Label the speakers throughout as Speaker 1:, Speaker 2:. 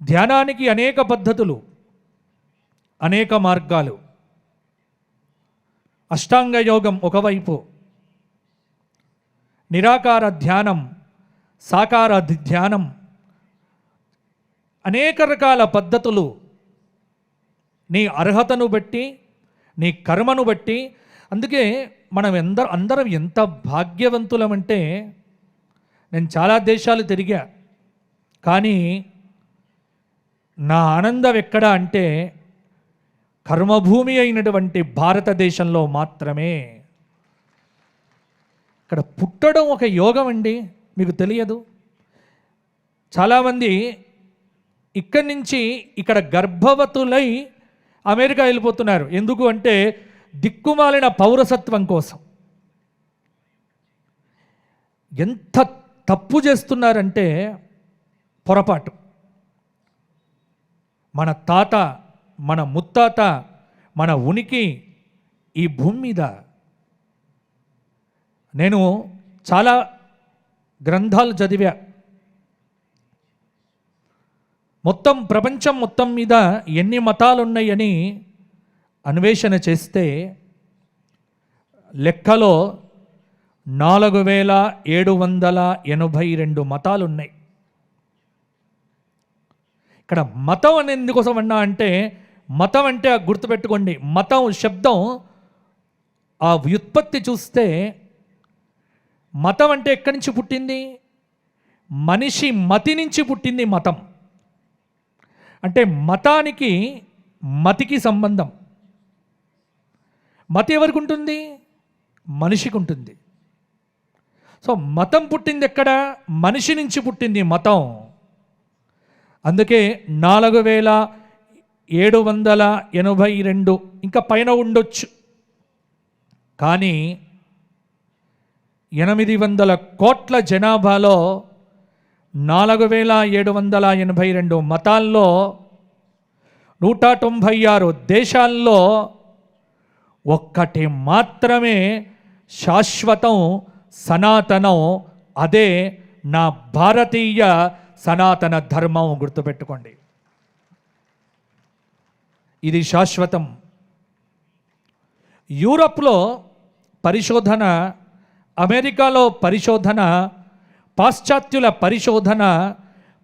Speaker 1: ధ్యానానికి అనేక పద్ధతులు అనేక మార్గాలు. అష్టాంగ యోగం ఒకవైపు నిరాకార ధ్యానం సాకార ధ్యానం అనేక రకాల పద్ధతులు. నీ అర్హతను బట్టి నీ కర్మను బట్టి అందుకే మనం ఎందరు అందరం ఎంత భాగ్యవంతులమంటే నేను చాలా దేశాలు తిరిగా కానీ నా ఆనందం ఎక్కడ అంటే కర్మభూమి అయినటువంటి భారతదేశంలో మాత్రమే. ఇక్కడ పుట్టడం ఒక యోగం అండి మీకు తెలియదు. చాలామంది ఇక్కడి నుంచి ఇక్కడ గర్భవతులై అమెరికా వెళ్ళిపోతున్నారు. ఎందుకు అంటే దిక్కుమాలిన పౌరసత్వం కోసం. ఎంత తప్పు చేస్తున్నారంటే పొరపాటు. మన తాత మన ముత్తాత మన ఉనికి ఈ భూమి మీద. నేను చాలా గ్రంథాలు చదివా. మొత్తం ప్రపంచం మొత్తం మీద ఎన్ని మతాలు ఉన్నాయని అన్వేషణ చేస్తే లెక్కలో నాలుగు వేల ఏడు వందల ఎనభై రెండు మతాలు ఉన్నాయి ఇక్కడ మతం అని ఎందుకోసం అన్నా అంటే మతం అంటే ఆ గుర్తుపెట్టుకోండి మతం శబ్దం ఆ వ్యుత్పత్తి చూస్తే మతం అంటే ఎక్కడి నుంచి పుట్టింది? మనిషి మతి నుంచి పుట్టింది మతం. అంటే మతానికి మతికి సంబంధం. మతి ఎవరికి ఉంటుంది మనిషికి ఉంటుంది సో మతం పుట్టింది ఎక్కడ? మనిషి నుంచి పుట్టింది మతం. అందుకే నాలుగు వేల ఏడు వందల ఎనభై రెండు ఇంకా పైన ఉండొచ్చు. కానీ ఎనిమిది వందల కోట్ల జనాభాలో నాలుగు వేల ఏడు వందల ఎనభై రెండు మతాల్లో నూట తొంభై ఆరు దేశాల్లో ఒక్కటి మాత్రమే శాశ్వతం సనాతనం అదే నా భారతీయ సనాతన ధర్మం గుర్తుపెట్టుకోండి. ఇది శాశ్వతం. యూరప్లో పరిశోధన అమెరికాలో పరిశోధన పాశ్చాత్యుల పరిశోధన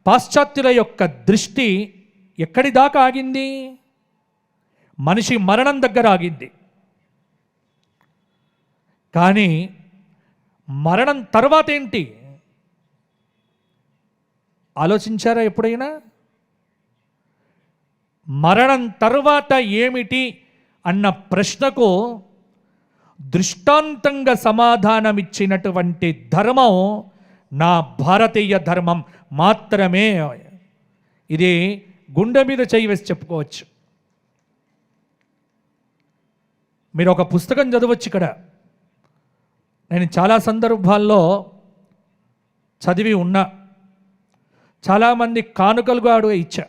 Speaker 1: పాశ్చాత్యుల యొక్క దృష్టి ఎక్కడి దాకా ఆగింది? మనిషి మరణం దగ్గర ఆగింది. కానీ మరణం తర్వాత ఏంటి? ఆలోచించారా ఎప్పుడైనా? మరణం తర్వాత ఏమిటి అన్న ప్రశ్నకు దృష్టాంతంగా సమాధానమిచ్చినటువంటి ధర్మం నా భారతీయ ధర్మం మాత్రమే. ఇది గుండె మీద చేయి వేసి చెప్పుకోవచ్చు. మీరు ఒక పుస్తకం చదవచ్చు ఇక్కడ. నేను చాలా సందర్భాల్లో చదివి ఉన్నా. చాలామంది కానుకలుగా అడుగు ఇచ్చా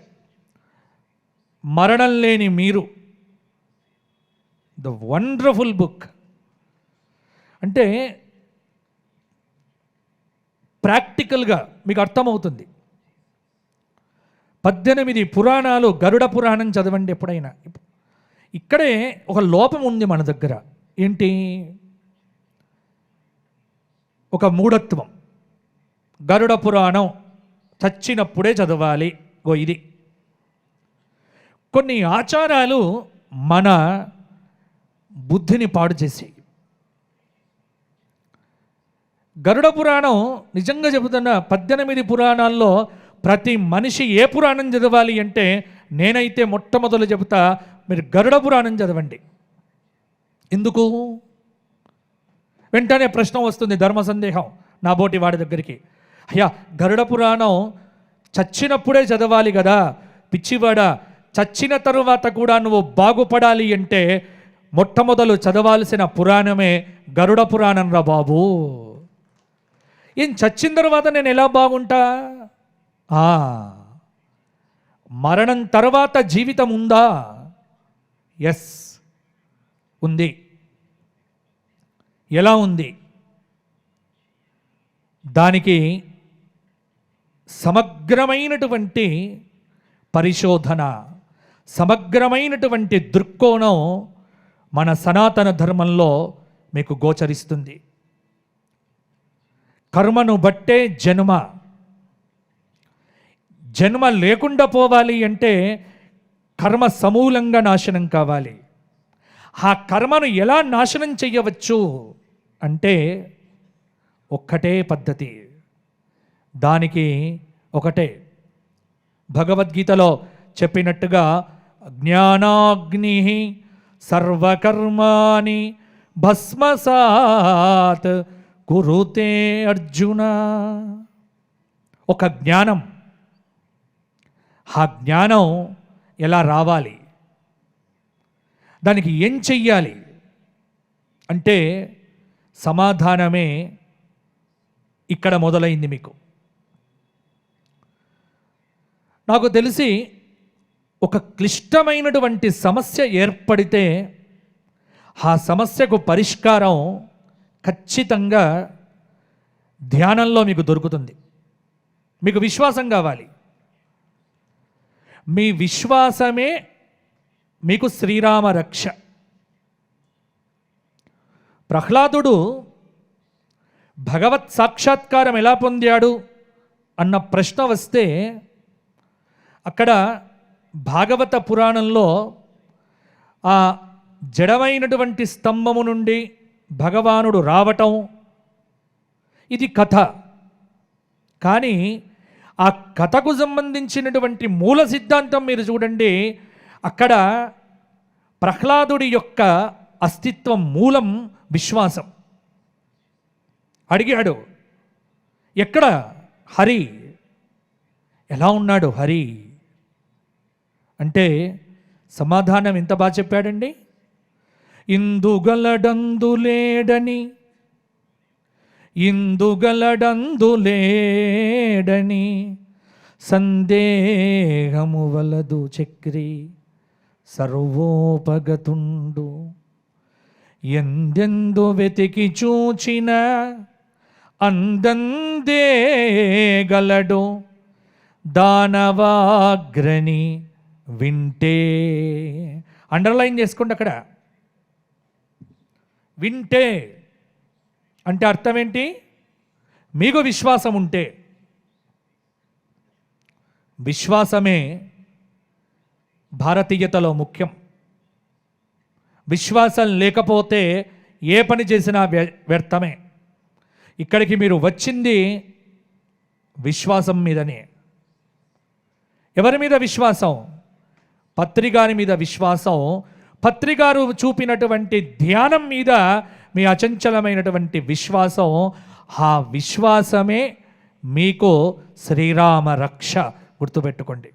Speaker 1: మరణం లేని మీరు. ద వండర్ఫుల్ బుక్ అంటే ప్రాక్టికల్గా మీకు అర్థమవుతుంది. పద్దెనిమిది పురాణాలు గరుడ పురాణం చదవండి ఎప్పుడైనా. ఇక్కడే ఒక లోపం ఉంది మన దగ్గర. ఏంటి? ఒక మూఢత్వం. గరుడ పురాణం. చచ్చినప్పుడే చదవాలి. గో ఇది. కొన్ని ఆచారాలు మన బుద్ధిని పాడు చేసేవి గరుడ పురాణం నిజంగా చెబుతున్న పద్దెనిమిది పురాణాల్లో ప్రతి మనిషి ఏ పురాణం చదవాలి అంటే నేనైతే మొట్టమొదలు చెబుతా మీరు గరుడ పురాణం చదవండి. ఎందుకు? వెంటనే ప్రశ్న వస్తుంది ధర్మ సందేహం నా బోటి వాడి దగ్గరికి. అయ్యా గరుడ పురాణం చచ్చినప్పుడే చదవాలి కదా. పిచ్చివాడ చచ్చిన తరువాత కూడా నువ్వు బాగుపడాలి అంటే మొట్టమొదలు చదవాల్సిన పురాణమే గరుడ పురాణం రా బాబు. ఏం చచ్చిన తర్వాత నేను ఎలా బాగుంటా? మరణం తర్వాత జీవితం ఉందా? ఎస్ ఉంది. ఎలా ఉంది? దానికి సమగ్రమైనటువంటి పరిశోధన సమగ్రమైనటువంటి దృక్కోణం మన సనాతన ధర్మంలో మీకు గోచరిస్తుంది. కర్మను బట్టే జన్మ. జన్మ లేకుండా పోవాలి అంటే కర్మ సమూలంగా నాశనం కావాలి. ఆ కర్మను ఎలా నాశనం చేయవచ్చు అంటే ఒక్కటే పద్ధతి. దానికి ఒకటే. భగవద్గీతలో చెప్పినట్టుగా జ్ఞానాగ్ని సర్వకర్మాని భస్మసాత్ కురుతే అర్జున. ఒక జ్ఞానం. ఆ జ్ఞానం ఎలా రావాలి? దానికి ఏం చెయ్యాలి? అంటే సమాధానమే ఇక్కడ మొదలైంది మీకు. నాకు తెలిసి ఒక క్లిష్టమైనటువంటి సమస్య ఏర్పడితే ఆ సమస్యకు పరిష్కారం ఖచ్చితంగా ధ్యానంలో మీకు దొరుకుతుంది. మీకు విశ్వాసం కావాలి. మీ విశ్వాసమే మీకు శ్రీరామ రక్ష. ప్రహ్లాదుడు భగవత్ సాక్షాత్కారం ఎలా పొందాడు అన్న ప్రశ్న వస్తే అక్కడ భాగవత పురాణంలో ఆ జడమైనటువంటి స్తంభము నుండి భగవానుడు రావటం ఇది కథ. కానీ ఆ కథకు సంబంధించినటువంటి మూల సిద్ధాంతం మీరు చూడండి అక్కడ ప్రహ్లాదుడి యొక్క అస్తిత్వం మూలం విశ్వాసం. అడిగాడు ఎక్కడ హరి? ఎలా ఉన్నాడు హరి? అంటే సమాధానం ఎంత బాగా చెప్పాడండి? ఇందుగలడందులేడని ఇందుగలడందులేడని సందేహము వలదు చక్రి సర్వోపగతుండు. ఎందెందు వెతికి చూచిన అందందే గలడు దానవాగ్రని వింటే. అండర్లైన్ చేసుకోండి అక్కడ. వింటే. అంటే అర్థం ఏంటి? మీకు విశ్వాసం ఉంటే. విశ్వాసమే భారతీయతలో ముఖ్యం. విశ్వాసం లేకపోతే ఏ పని చేసినా వ్య- వ్యర్థమే. ఇక్కడికి మీరు వచ్చింది విశ్వాసం మీదనే. ఎవరి మీద విశ్వాసం? పత్రికారి మీద విశ్వాసం పత్రికారు చూపినటువంటి ధ్యానం మీద మీ అచంచలమైనటువంటి విశ్వాసం ఆ విశ్వాసమే మీకు శ్రీరామ రక్ష గుర్తుపెట్టుకోండి.